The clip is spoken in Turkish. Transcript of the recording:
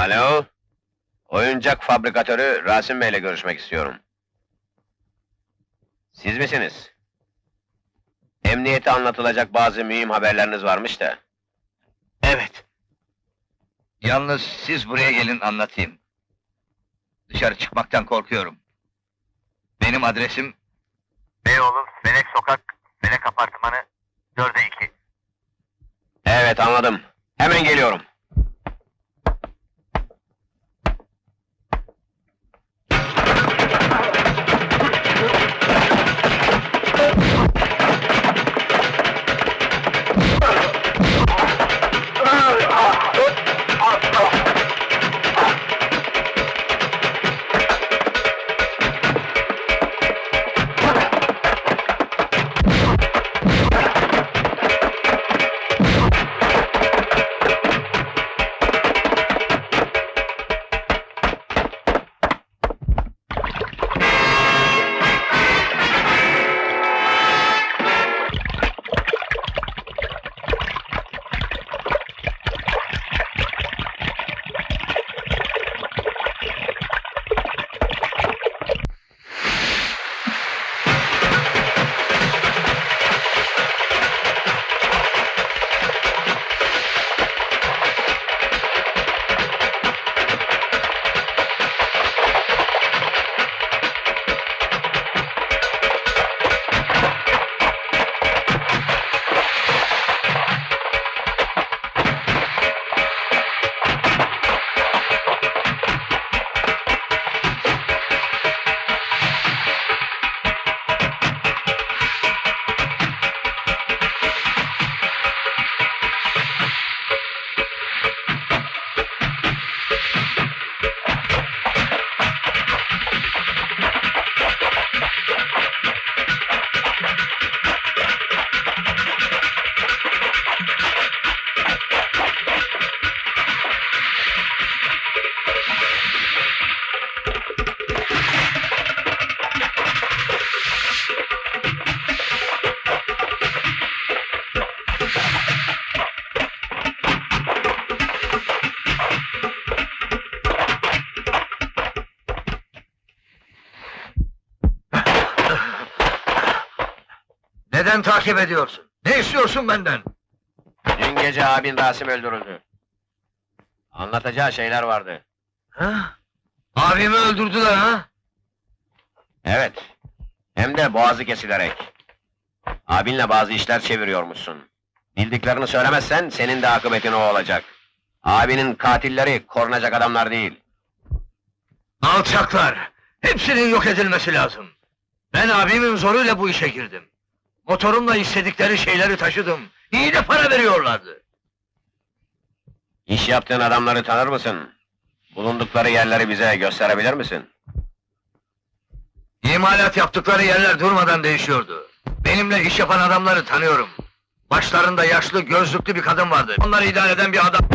Alo? Oyuncak fabrikatörü Rasim Bey'le görüşmek istiyorum. Siz misiniz? Emniyete anlatılacak bazı mühim haberleriniz varmış da. Evet. Yalnız siz buraya gelin anlatayım. Dışarı çıkmaktan korkuyorum. Benim adresim... Beyoğlu, Neden takip ediyorsun? Ne istiyorsun benden? Dün gece abin Rasim öldürüldü. Anlatacağı şeyler vardı. Ha? Abimi öldürdüler ha? Evet. Hem de boğazı kesilerek. Abinle bazı işler çeviriyormuşsun. Bildiklerini söylemezsen senin de akıbetin o olacak. Abinin katilleri korunacak adamlar değil. Alçaklar! Hepsinin yok edilmesi lazım. Ben abimin zoruyla bu işe girdim. Motorumla istedikleri şeyleri taşıdım. İyi de para veriyorlardı. İş yaptığın adamları tanır mısın? Bulundukları yerleri bize gösterebilir misin? İmalat yaptıkları yerler durmadan değişiyordu. Benimle iş yapan adamları tanıyorum. Başlarında yaşlı, gözlüklü bir kadın vardı. Onları idare eden bir adam...